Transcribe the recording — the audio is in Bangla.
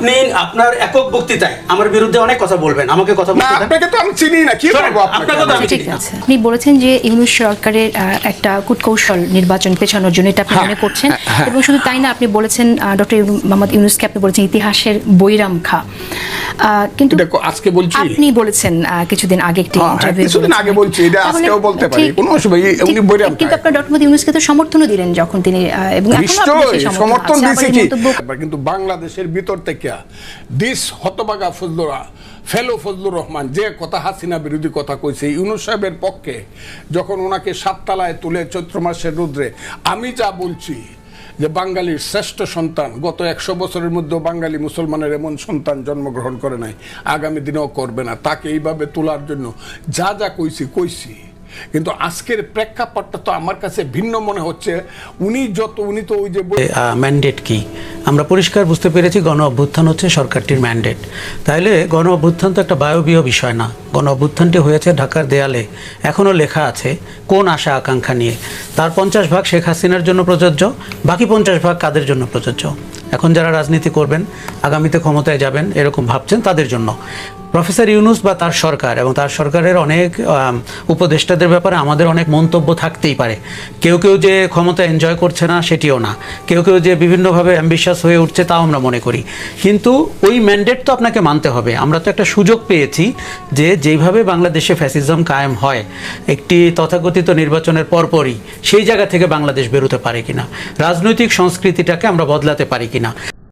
আপনি আপনার একক বক্তৃতায় আমার বিরুদ্ধে অনেক কথা বলবেন আমাকে কথা বলতে দেন। আপনাকে তো আমি চিনি না কি বলব আপনাকে তো আমি? চিনি ঠিক। আছে আপনি বলেছেন যে ইউনুস সরকারের একটা কুটকৌশল নির্বাচন পেছানোর জন্য এটা আপনি হ্যাঁ, মনে করছেন হ্যাঁ, হ্যাঁ। এবং শুধু তাই না আপনি বলেছেন ডক্টর মোহাম্মদ ইউনুসকে আপনি বলেছেন ইতিহাসের বৈরাম খা কিন্তু আজকে বলছি আপনি বলেছেন কিছুদিন আগে একটি হ্যাঁ, ইন্টারভিউ কিছুদিন আগে বলছি, এটা আজকেও বলতে পারি, কোনো অসুবিধা উনি কিন্তু খায়। আপনার ডক্টর মোহাম্মদ ইউনুসকে তো সমর্থনও দিলেন যখন তিনি এবং এখনও সমর্থন। দিয়েছে কি কিন্তু বাংলাদেশের ভিতর থেকে দিস হতবাগা ফজলুরা ফেলো ফজলুর রহমান যে কথা হাসিনা বিরোধী কথা কইছে ইউনুস সাহেবের পক্ষে যখন ওনাকে সাততলায় তুলে চৈত্র মাসের রুদ্রে আমি যা বলছি যে বাঙালির শ্রেষ্ঠ সন্তান, গত একশো বছরের মধ্যে বাঙালি মুসলমানের এমন সন্তান জন্মগ্রহণ করে নাই, আগামী দিনেও করবে না। তাকে এইভাবে তোলার জন্য যা যা কইছি কইছি। কিন্তু আজকের প্রেক্ষাপটটা তো আমার কাছে ভিন্ন মনে হচ্ছে। উনি যত, উনি তো ওই যে ম্যান্ডেট কি? আমরা পরিষ্কার বুঝতে পেরেছি গণ অভ্যুত্থান হচ্ছে সরকারটির ম্যান্ডেট তাইলে গণ অভ্যুত্থান তো একটা বায়বীয় বিষয় না। গণ অভ্যুত্থানটি হয়েছে ঢাকার দেয়ালে। এখনও লেখা আছে কোন আশা আকাঙ্ক্ষা নিয়ে। তার পঞ্চাশ ভাগ শেখ হাসিনার জন্য প্রযোজ্য, বাকি পঞ্চাশ ভাগ কাদের জন্য প্রযোজ্য? এখন যারা রাজনীতি করবেন, আগামীতে ক্ষমতায় যাবেন, এরকম ভাবছেন তাদের জন্য। প্রফেসর ইউনুস বা তার সরকার, এবং তার সরকারের অনেক উপদেষ্টাদের ব্যাপারে আমাদের অনেক মন্তব্য থাকতেই পারে। কেউ কেউ যে ক্ষমতা এনজয় করছে না, সেটিও না। কেউ কেউ যে বিভিন্নভাবে অ্যাম্বিশাস হয়ে উঠছে, তাও আমরা মনে করি। কিন্তু ওই ম্যান্ডেট তো আপনাকে মানতে হবে। আমরা তো একটা সুযোগ পেয়েছি যে যেইভাবে বাংলাদেশে ফ্যাসিজম কায়েম হয়, একটি তথাকথিত নির্বাচনের পরপরই সেই জায়গা থেকে বাংলাদেশ বেরোতে পারে কিনা, রাজনৈতিক সংস্কৃতিটাকে আমরা বদলাতে পারি কিনা।